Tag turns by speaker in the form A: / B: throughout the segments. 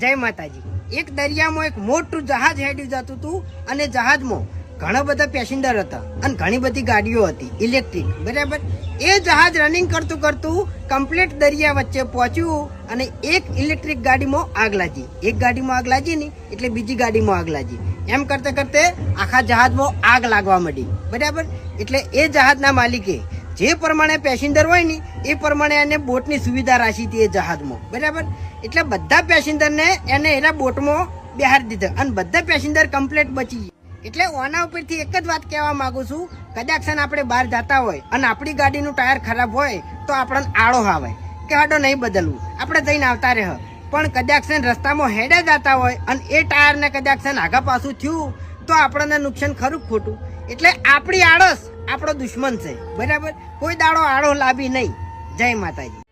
A: જય માતાજી. એક દરિયામાં એક મોટું જહાજ હેડ્યું જતું હતું અને જહાજમાં ઘણા બધા પેસેન્જર હતા અને ઘણી બધી ગાડીઓ હતી, ઇલેક્ટ્રિક, બરાબર? એ જહાજ રનિંગ કરતું કરતું કમ્પ્લીટ દરિયા વચ્ચે પહોંચ્યું અને એક ઇલેક્ટ્રિક ગાડીમાં આગ લાગી. એક ગાડીમાં આગ લાગી ને એટલે બીજી ગાડીમાં આગ લાગી. એમ કરતે કરતે આખા જહાજમાં આગ લાગવા માંડી. બરાબર? એટલે એ જહાજના માલિકે જે પ્રમાણે પેસેન્જર હોય ને, એ પ્રમાણે એને બોટની સુવિધા રાખી હતી એ જહાજમાં. બરાબર? એટલે બધા પેસેન્જરને એને એના બોટમાં બેહાડી દીધા અને બધા પેસેન્જર કમ્પ્લેટ બચી એટલે ઓના ઉપરથી એક જ વાત કહેવા માંગુ છું કદાચ આપણે બહાર જતા હોય અને આપણી ગાડીનું ટાયર ખરાબ હોય, તો આપણને આળો આવે કે હાડો નહીં બદલવું. આપણે જઈને આવતા રહે. પણ કદાચ રસ્તામાં હેડે જતા હોય અને એ ટાયરને કદાચ આગા પાછું થયું, તો આપણને નુકસાન ખરું ખોટું. એટલે આપણી આળસ આપણો દુશ્મન છે. બરાબર? કોઈ દાડો આડો લાભી નહીં. જય માતાજી.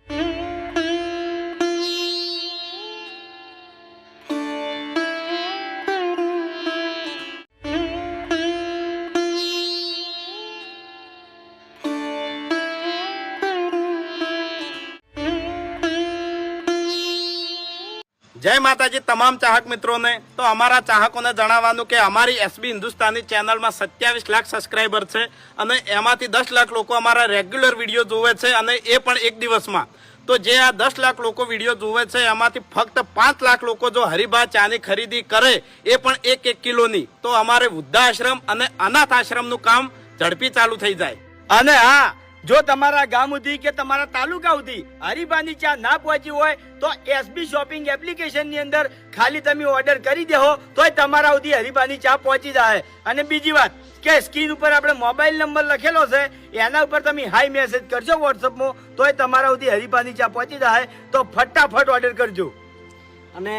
B: જય માતાજી તમામ ચાહક મિત્રોને. તો અમારા ચાહકોને જણાવવાનું કે અમારી એસબી હિન્દુસ્તાની ચેનલમાં સત્યાવીસ લાખ સબસ્ક્રાઈબર છે અને એમાંથી દસ લાખ લોકો અમારા રેગ્યુલર વીડિયો જોવે છે અને એ પણ એક દિવસમાં. તો જે આ દસ લાખ લોકો વીડિયો જોવે છે, એમાંથી ફક્ત પાંચ લાખ લોકો જો હરિભા ચાની ખરીદી કરે, એ પણ એક એક કિલોની. તો અમારે વૃદ્ધાશ્રમ અને અનાથ આશ્રમનું કામ ઝડપી ચાલુ થઈ જાય.
C: અને હા જો તમારા ગામ સુધી કે તમારા તાલુકા સુધી હરીફાની ચા ના પહોંચી હોય, તો એસબી શોપિંગ એપ્લિકેશનની અંદર ખાલી તમે ઓર્ડર કરી દેહો, તોય તમારા સુધી હરીફાની ચા પહોંચી જાય. અને બીજી વાત, કે સ્ક્રીન ઉપર આપણે મોબાઈલ નંબર લખેલો છે, એના ઉપર તમે હાઈ મેસેજ કરજો વોટ્સઅપમાં તોય તમારા સુધી હરીફાની ચા પહોંચી જાય. તો ફટાફટ ઓર્ડર કરજો.
D: અને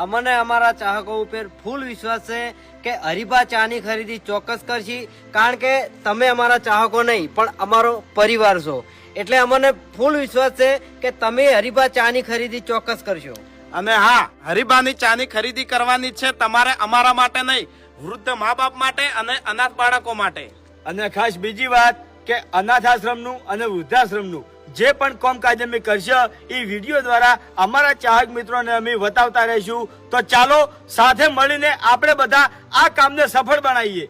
D: અમને અમારા ચાહકો ઉપર ફૂલ વિશ્વાસ છે કે હરિભા ચાની ખરીદી ચોક્કસ કરશી. કારણ કે તમે અમારા ચાહકો નહીં પણ અમારો પરિવાર છો. એટલે અમને ફૂલ વિશ્વાસ છે કે તમે હરિભા ચાની ખરીદી ચોક્કસ કરશો.
B: અને હા હરિભાની ચાની ખરીદી કરવાની છે તમારે અમારા માટે નહીં વૃદ્ધ મા બાપ માટે અને અનાથ બાળકો માટે.
C: અને ખાસ બીજી વાત કે અનાથ આશ્રમનું અને વૃદ્ધાશ્રમનું જે પણ કામકાજ અમે કરશે, એ વીડિયો દ્વારા અમારા ચાહક મિત્રોને અમે બતાવતા રહીશું. તો ચાલો, સાથે મળીને આપણે બધા આ કામને સફળ બનાવીએ.